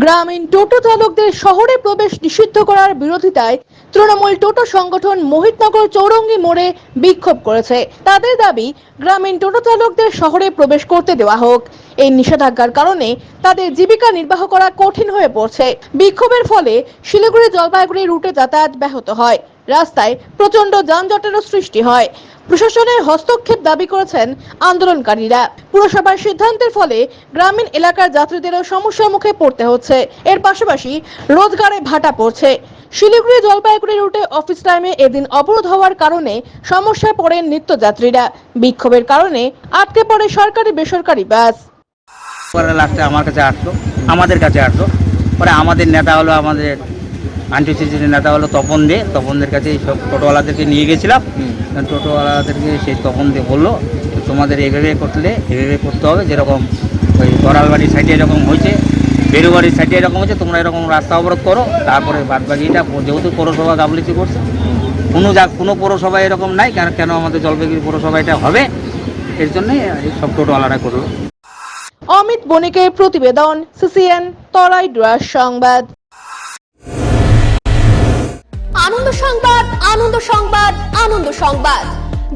গ্রামীণ টোটো চালকদের শহরে প্রবেশ নিষিদ্ধ করার বিরোধিতায় তৃণমূল টোটো সংগঠন মোহিতনগর চৌরঙ্গি মোড়ে বিক্ষোভ করেছে। তাদের দাবি, গ্রামীণ টোটো চালকদের শহরে প্রবেশ করতে দেওয়া হোক। এই নিষেধাজ্ঞার কারণে তাদের জীবিকা নির্বাহ করা কঠিন হয়ে পড়ছে। বিক্ষোভের ফলে শিলিগুড়ি জলপাইগুড়ি রুটে যাতায়াত ব্যাহত হয়। রাস্তায় প্রচণ্ড যানজটেরও সৃষ্টি হয়। প্রশাসনের হস্তক্ষেপ দাবি করেছেন আন্দোলনকারীরা। পুরসভার সিদ্ধান্তের ফলে গ্রামীণ এলাকার যাত্রীদেরও সমস্যার মুখে পড়তে হচ্ছে। এর পাশাপাশি রোজগারে ভাটা পড়ছে। শিলিগুড়ি জলপাইগুড়ি রুটে অফিস টাইমে এদিন অবরোধ হওয়ার কারণে সমস্যায় পড়েন নিত্যযাত্রীরা। বিক্ষোভের কারণে আটকে পড়ে সরকারি বেসরকারি বাস। আমার কাছে আসলো, আমাদের কাছে আসলো। পরে আমাদের নেতা হলো আমাদের আন্টিসিসির নেতা হলো তপন দে। তপনদের কাছে এই সব টোটোওয়ালাদেরকে নিয়ে গেছিলাম। টোটোওয়ালাদেরকে সেই তপন দে বলল তোমাদের এভাবে করলে এভাবে করতে হবে যেরকম ওই গড়ালবাড়ির সাইডে এরকম হয়েছে বেরুবাড়ির সাইডে এরকম হয়েছে তোমরা এরকম রাস্তা অবরোধ করো তারপরে বাদ বাকিটা যেহেতু পৌরসভা গাবলিচি করছে। কোনো যা কোনো পৌরসভা এরকম নাই কেন কেন আমাদের জলপাইগুড়ি পৌরসভা এটা হবে? এর জন্যই সব টোটোওয়ালারা করল। অমিত বণিকের প্রতিবেদন সিসিএন তরাই ড্রাস সংবাদ। আনন্দ সংবাদ আনন্দ সংবাদ আনন্দ সংবাদ।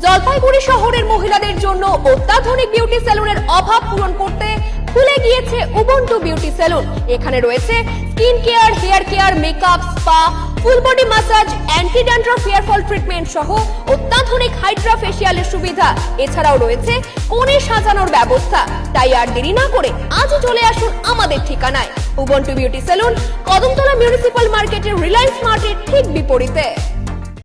জলপাইগুড়ি শহরের মহিলাদের জন্য অত্যাধুনিক বিউটি সেলুনের অভাব পূরণ করতে খুলে গিয়েছে উবন্টু বিউটি সেলুন। এখানে রয়েছে skin care, hair care, makeup, spa, full body massage anti dandruff hair fall treatment সহ অত্যাধুনিক হাইড্রা ফেসিয়ালের সুবিধা। এছাড়াও রয়েছে কোণে সাজানোর ব্যবস্থা। তাই আর দেরি না করে আজই চলে আসুন আমাদের ঠিকানায়। Ubuntu beauty salon Kadamtala municipal মার্কেটের রিলায়েন্স মার্কেট ঠিক বিপরীতে।